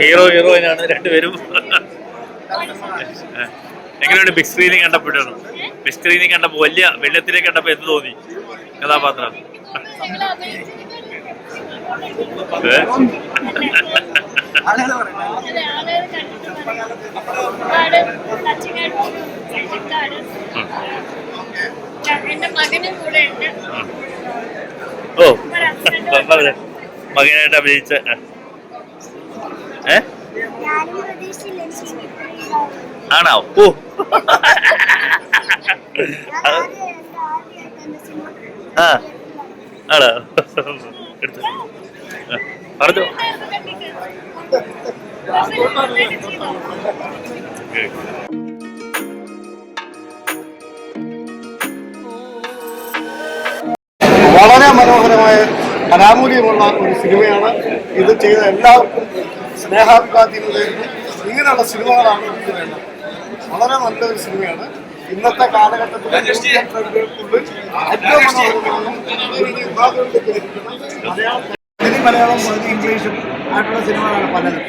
Hero ഹീറോയിനാണ് രണ്ടുപേരും. എങ്ങനെയാണ് big സ്ക്രീനിൽ കണ്ടപ്പോഴാണ് ബിഗ് സ്ക്രീനിൽ കണ്ടപ്പോൾ വലിയ വെള്ളത്തിലേക്ക് കണ്ടപ്പോൾ എന്ത് തോന്നി? കഥാപാത്രം. ഓ. മകനായിട്ട് അഭിനയിച്ച ഏ? ആണോ? ഓ ആ. ആണോ? എടുത്തു. പറഞ്ഞോ. വളരെ മനോഹരമായ കലാമൂല്യമുള്ള ഒരു സിനിമയാണ് ഇത് ചെയ്ത എല്ലാവർക്കും സ്നേഹാഭിവാദ്യങ്ങൾ നേരുന്നു ഇങ്ങനെയുള്ള സിനിമകളാണ് എനിക്ക് വേണ്ടത്. വളരെ നല്ലൊരു സിനിമയാണ്. ഇന്നത്തെ കാലഘട്ടത്തിൽ ഏറ്റവും ലഭിക്കുന്ന മലയാളം മതി ഇംഗ്ലീഷും ആയിട്ടുള്ള സിനിമകളാണ് പലതും.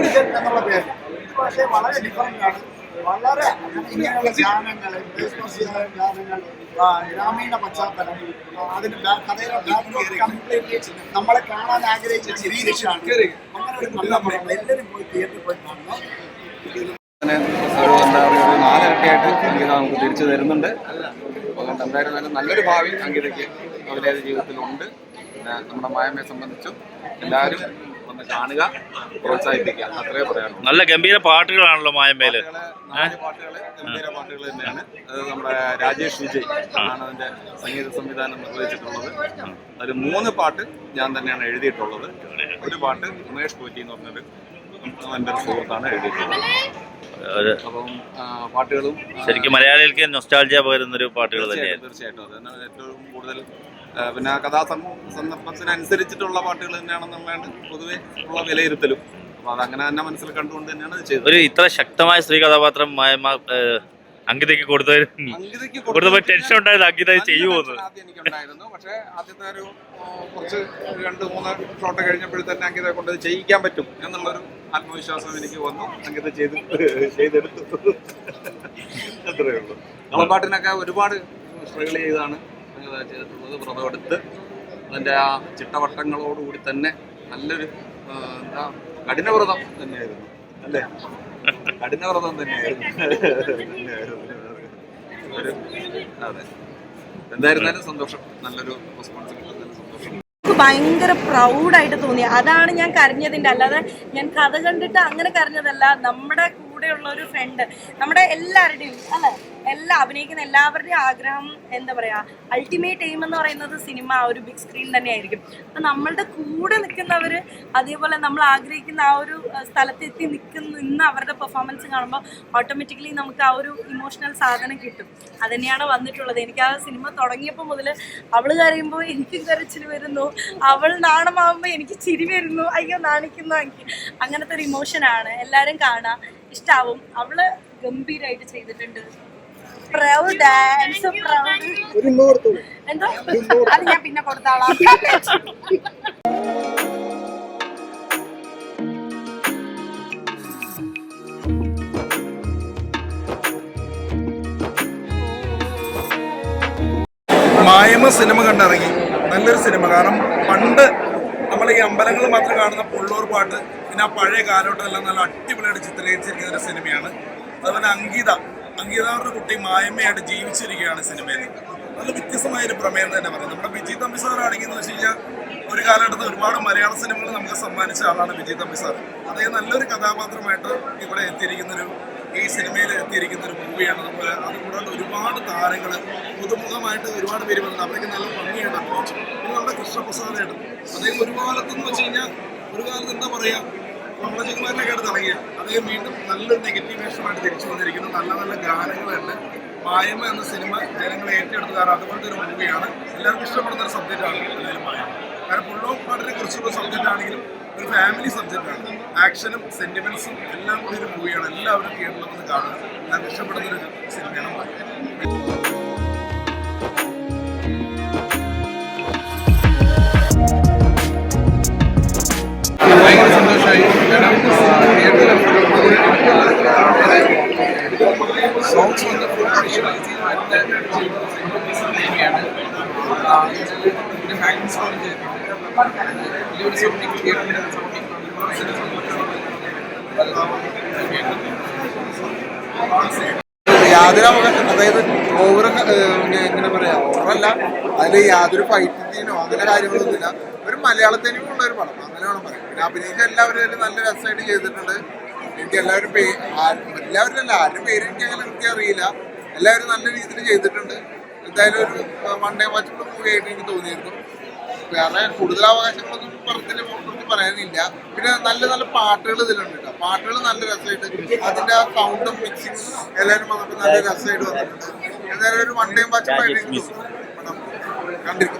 ഇത് എന്നുള്ള പേര് പക്ഷേ വളരെ ഡിഫറന്റ് ആണ്. വളരെ ഇങ്ങനെയുള്ള ഗാനങ്ങൾ ഗാനങ്ങൾ ഗ്രാമീണ പശ്ചാത്തലം ബാ- കഥയുടെ കംപ്ലീറ്റ്ലി നമ്മളെ കാണാൻ ആഗ്രഹിച്ച രീതിയിലാണ് നല്ല പടം എല്ലാവരും പോയി പോയി കാണണം ഒരു എന്താ പറയുക ഒരു നാലിരട്ടിയായിട്ട് അങ്കിത നമുക്ക് തിരിച്ചു തരുന്നുണ്ട് എന്തായാലും തന്നെ നല്ലൊരു ഭാവി അങ്കിതയ്ക്ക് അവരുടെ ജീവിതത്തിലുണ്ട് നമ്മുടെ മായമ്മയെ സംബന്ധിച്ചും എല്ലാവരും ഒന്ന് കാണുക പ്രോത്സാഹിപ്പിക്കുക അത്രേ പറയാനുള്ളൂ നല്ല ഗംഭീര പാട്ടുകളാണല്ലോ നാല് പാട്ടുകൾ ഗംഭീര പാട്ടുകൾ തന്നെയാണ് അത് നമ്മുടെ രാജേഷ് വിജയ് ആണ് അതിന്റെ സംഗീത സംവിധാനം നിർവഹിച്ചിട്ടുള്ളത്. അതിൽ മൂന്ന് പാട്ട് ഞാൻ തന്നെയാണ് എഴുതിയിട്ടുള്ളത്. ഒരു പാട്ട് ഉമേഷ് പോറ്റി എന്ന് പറഞ്ഞൊരു എന്റെ സുഹൃത്താണ് എഴുതിയിട്ടുള്ളത്. അപ്പം പാട്ടുകളും ശരിക്കും മലയാളികൾക്ക് നൊസ്റ്റാൾജിയ പകരുന്നൊരു പാട്ടുകൾ തന്നെയാണ് തീർച്ചയായിട്ടും. അത് ഏറ്റവും കൂടുതൽ പിന്നെ കഥാ സന്ദർഭത്തിനനുസരിച്ചിട്ടുള്ള പാട്ടുകൾ തന്നെയാണെന്നുള്ളതാണ് പൊതുവെ ഉള്ള വിലയിരുത്തലും. അപ്പൊ അതങ്ങനെ തന്നെ മനസ്സിൽ കണ്ടുകൊണ്ട് തന്നെയാണ് ചെയ്തത്. ഒരു ഇത്ര ശക്തമായ സ്ത്രീ കഥാപാത്രം അങ്കിതയ്ക്ക് കൊടുത്തതിന് അങ്കിതയ്ക്ക് കൊടുത്തപ്പോൾ ടെൻഷൻ ഉണ്ടായത് അങ്കിത ചെയ്യുമോന്ന് എനിക്കുണ്ടായിരുന്നു പക്ഷേ ആദ്യത്തെ ഒരു കുറച്ച് രണ്ട് മൂന്ന് ഷോട്ട് കഴിഞ്ഞപ്പോഴത്തന്നെ തന്നെ അങ്കിതയെ കൊണ്ട് ചെയ്യിക്കാൻ പറ്റും എന്നുള്ളൊരു ആത്മവിശ്വാസം എനിക്ക് വന്നു. അങ്കിത ചെയ്ത് ചെയ്തെടുത്തു. അത്രയേ ഉള്ളൂ. കളപ്പാട്ടിനൊക്കെ ഒരുപാട് സ്ട്രഗിൾ ചെയ്താണ് അങ്കിത ചെയ്തിട്ടുള്ളത്. വ്രതമെടുത്ത് അതിന്റെ ആ ചിട്ടവട്ടങ്ങളോടുകൂടി തന്നെ നല്ലൊരു എന്താ കഠിനവ്രതം തന്നെയായിരുന്നു. അല്ലേ? കഠിനവ്രതം തന്നെയായിരുന്നു. ഒരു അതെ. എന്തായിരുന്നാലും സന്തോഷം. നല്ലൊരു റെസ്പോൺസിബിലിറ്റി സന്തോഷം. ഭയങ്കര പ്രൗഡായിട്ട് തോന്നി. അതാണ് ഞാൻ കരഞ്ഞതിന്റെ അല്ലാതെ ഞാൻ കഥ കണ്ടിട്ട് അങ്ങനെ കരഞ്ഞതല്ല. നമ്മുടെ കൂടെയുള്ള ഒരു ഫ്രണ്ട് നമ്മുടെ എല്ലാവരുടെയും അല്ലെ? എല്ലാ അഭിനയിക്കുന്ന എല്ലാവരുടെയും ആഗ്രഹം എന്താ പറയാ? അൾട്ടിമേറ്റ് എയിം എന്ന് പറയുന്നത് സിനിമ ഒരു ബിഗ് സ്ക്രീൻ തന്നെയായിരിക്കും. അപ്പൊ നമ്മളുടെ കൂടെ നിൽക്കുന്നവര് അതേപോലെ നമ്മൾ ആഗ്രഹിക്കുന്ന ആ ഒരു സ്ഥലത്തെത്തി നിൽക്കുന്ന നിന്ന് അവരുടെ പെർഫോമൻസ് കാണുമ്പോൾ ഓട്ടോമാറ്റിക്കലി നമുക്ക് ആ ഒരു ഇമോഷണൽ സാധനം കിട്ടും. അത് തന്നെയാണ് വന്നിട്ടുള്ളത്. എനിക്ക് ആ സിനിമ തുടങ്ങിയപ്പോൾ മുതൽ അവൾ കരയുമ്പോൾ എനിക്കും കരച്ചിൽ വരുന്നു. അവൾ നാണമാകുമ്പോൾ എനിക്ക് ചിരി വരുന്നു. അയ്യോ നാണിക്കുന്നു എനിക്ക് അങ്ങനത്തെ ഒരു ഇമോഷനാണ് എല്ലാവരും കാണാം. ഇഷ്ടാവും. അവൾ ഗംഭീരായിട്ട് ചെയ്തിട്ടുണ്ട്. പ്രൗഡ് ആൻഡ് പ്രൗഡ് ഒരു ഉമ്മ കൊടുത്തോളൂ എന്തോ? അത് ഞാൻ പിന്നെ കൊടുത്താളാം. മായമ സിനിമ കണ്ടിറങ്ങി. നല്ലൊരു സിനിമ. കാരണം പണ്ട് നമ്മൾ ഈ അമ്പലങ്ങൾ മാത്രം കാണുന്ന പുള്ളൂർ പാട്ട് പിന്നെ ആ പഴയ കാലഘട്ടമെല്ലാം നല്ല അടിപൊളിയായിട്ട് ചിത്രീകരിച്ചിരിക്കുന്ന ഒരു സിനിമയാണ്. അതുപോലെ അങ്കിത അങ്കിതാറിന്റെ കുട്ടി മായമ്മയായിട്ട് ജീവിച്ചിരിക്കുകയാണ് സിനിമയിൽ. നല്ല വ്യത്യസ്തമായ ഒരു പ്രമേയം തന്നെ പറയും നമ്മുടെ വിജയ് തമ്പി സാറാണെങ്കിൽ എന്ന് വെച്ച് കഴിഞ്ഞാൽ ഒരു കാലഘട്ടത്തിൽ ഒരുപാട് മലയാള സിനിമകൾ നമുക്ക് സമ്മാനിച്ച ആളാണ് വിജയ് തമ്പി സാർ. അദ്ദേഹം നല്ലൊരു കഥാപാത്രമായിട്ട് ഇവിടെ എത്തിയിരിക്കുന്ന ഒരു ഈ സിനിമയിൽ എത്തിയിരിക്കുന്ന ഒരു മൂവിയാണ് അതുപോലെ അതുകൂടാണ്ട് ഒരുപാട് താരങ്ങൾ പുതുമുഖമായിട്ട് ഒരുപാട് പേര് വന്നത് അവരൊക്കെ നല്ല ഭംഗിയാണ് അഭിനയിച്ചു. പിന്നെ നമ്മുടെ കൃഷ്ണപ്രസാദേട്ടൻ അദ്ദേഹം ഒരു കാലത്തെന്ന് വെച്ച് കഴിഞ്ഞാൽ ഒരു കാലത്ത് എന്താ പറയുക കമലചകുമാരനൊക്കെ ആയിട്ട് ഇറങ്ങിയ അദ്ദേഹം വീണ്ടും നല്ലൊരു നെഗറ്റീവ് വേഷമായിട്ട് തിരിച്ചു വന്നിരിക്കുന്നു. നല്ല നല്ല ഗാനങ്ങളുണ്ട്. മായമ്മ എന്ന സിനിമ ജനങ്ങളെ ഏറ്റെടുത്തു കാരണം അതുപോലത്തെ ഒരു മൂവിയാണ് എല്ലാവർക്കും ഇഷ്ടപ്പെടുന്ന ഒരു സബ്ജക്റ്റാണ് എന്തായാലും മായമ കാരണം പുള്ളോ പാട്ടിനെ കുറിച്ചുള്ള സബ്ജക്റ്റ് ആണെങ്കിലും ഒരു ഫാമിലി സബ്ജക്റ്റാണ് ആക്ഷനും സെന്റിമെന്റ്സും എല്ലാം കൂടി ഒരു മൂവിയാണ് എല്ലാവരും കേരളത്തിൽ കാണാൻ എല്ലാവർക്കും ഇഷ്ടപ്പെടുന്ന ഒരു സിനിമയാണ് സന്തോഷമായി. സോങ്സ് വന്ന് യാതൊരു അതായത് ഓവർ എങ്ങനെ പറയാ ഓവറല്ല അതിൽ യാതൊരു ഫൈറ്റിനോ അങ്ങനെ കാര്യങ്ങളൊന്നുമില്ല. ഒരു മലയാളത്തിനുമുള്ള ഒരു പടം അങ്ങനെ വേണം പറയാം പിന്നെ അഭിനയിച്ച എല്ലാവരും നല്ല രസമായിട്ട് ചെയ്തിട്ടുണ്ട്. എനിക്ക് എല്ലാവരും എല്ലാവരും അല്ല ആരുടെ പേര് എനിക്ക് അങ്ങനെ കൃത്യം അറിയില്ല. എല്ലാവരും നല്ല രീതിയിൽ ചെയ്തിട്ടുണ്ട്. എന്തായാലും ഒരു വൺ ഡേ വാച്ചുള്ള മൂവി ആയിട്ട് എനിക്ക് തോന്നിയിരുന്നു. വേറെ കൂടുതൽ അവകാശങ്ങളൊന്നും പുറത്തിൽ പുറത്ത് പറയാനില്ല. പിന്നെ നല്ല നല്ല പാട്ടുകൾ ഇതിലുണ്ട് കേട്ടോ. പാട്ടുകൾ നല്ല രസമായിട്ട് അതിന്റെ ആ സൗണ്ടും മിക്സിങ്ങും എല്ലാവരും വന്നിട്ട് നല്ല രസമായിട്ട് വന്നിട്ടുണ്ട്. എന്തായാലും ഒരു one time watch That is missing.